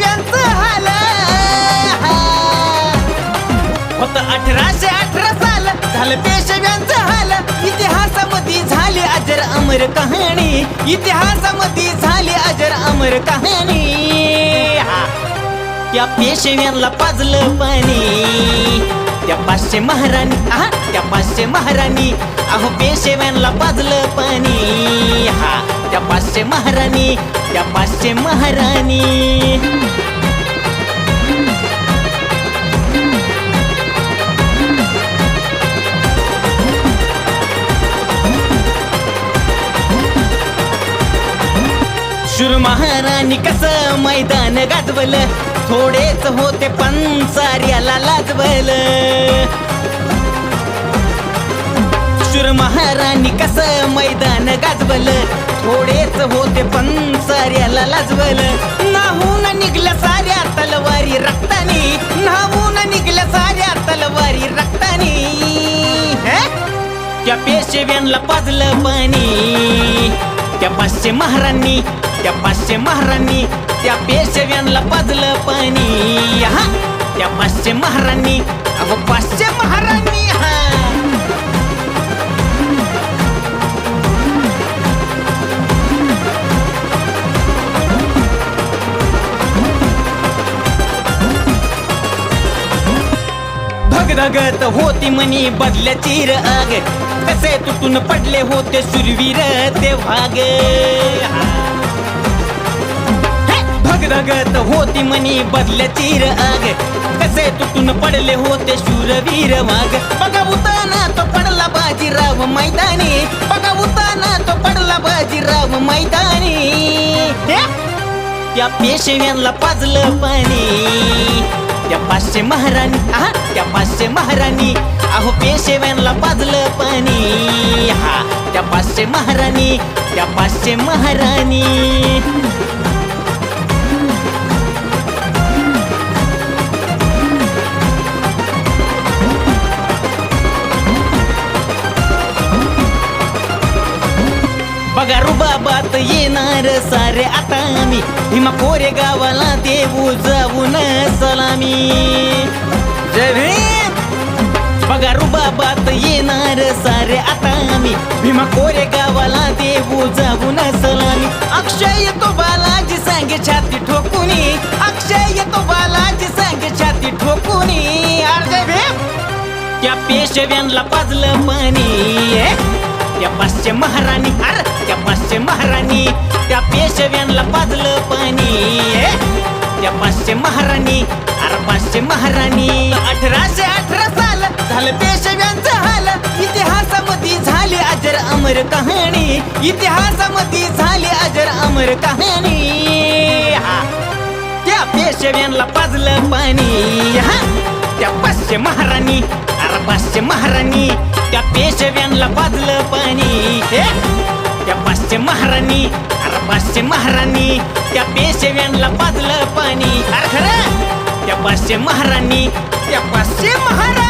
नव्यांच हाल. अठराशे अठरा साल झालं पेशव्यांच हाल. इतिहासामध्ये झाली अजर अमर कहाणी. इतिहासामध्ये झाली अजर अमर कहाणी. त्या पेशव्यांना पाजलं पाणी. त्या पाचशे महाराणी हा त्या पाचशे महाराणी. अहो पेशव्यांना पाजलं पाणी. हा त्या पाचशे महाराणी त्या पाचशे महाराणी. शूर महाराणी कस मैदान गाजवल? थोडेच होते पंचार्याला लाजवल. शूर महाराणी कस मैदान गाजवलं? थोडेच होते पंचार्याला लाजवल. नाहून निघल्या साऱ्या तलवारी रक्तानी. नाहून निघल्या साऱ्या तलवारी रक्तानी. त्या पेशव्यांना पाजलं पाणी. त्या पाचशे महाराणी त्या पाचशे महाराणी त्या पेशव्यांना पाजलं पाणी. हा त्या पाचशे महाराणी अहो पाचशे महाराणी हा. धगधगत होती मनी बदल्या चिर आग कसे तुटून पडले होते सुरवीर ते भाग रगत होती मनी बदल्या चिर आग. कसे तुटून पडले होते शूरवीर वाघ. बघा उताना तो पडला बाजीराव मैदानी. बघा उताना तो पडला बाजीराव मैदानी. त्या पेशव्यांना पाजलं पाणी. त्या पाचशे महाराणी हा त्या पाचशे महाराणी. अहो पेशव्यांना पाजलं पाणी. हा त्या पाचशे महाराणी त्या पाचशे महाराणी. बघा रुबाबात येणार सारे आता आम्ही हिमा कोरे गावाला देऊ जाऊन सलामी. जय भीम. बघा येणार सारे आता आम्ही भीमा कोरे गावाला देऊ जाऊन सलामी. अक्षय येतो बालाजी सांगे छाती ठोकुनी. अक्षय येतो बालाजी सांगे छाती ठोकुनी. अरे भीम. त्या पेशव्यांना पाजलं पाणी त्या पाचशे महाराणी हार त्या पाचशे महाराणी त्या पेशव्यांना पाजलं पाणी. त्या पाचशे महाराणी अर पाचशे महाराणी. अठराशे अठरा साल झालं पेशव्यांचं हाल. इतिहासामध्ये झाली अजर अमर कहाणी. इतिहासामध्ये झाली अजर अमर कहाणी. हा त्या पेशव्यांना पाजलं पाणी. त्या पाचशे महाराणी पाचशे महाराणी त्या पेशव्यांना पाजलं पाणी. हे? त्या पाचशे महाराणी अरे पाचशे महाराणी त्या पेशव्यांना पाजलं पाणी. अरे खरं? त्या पाचशे महाराणी त्या पाचशे महाराणी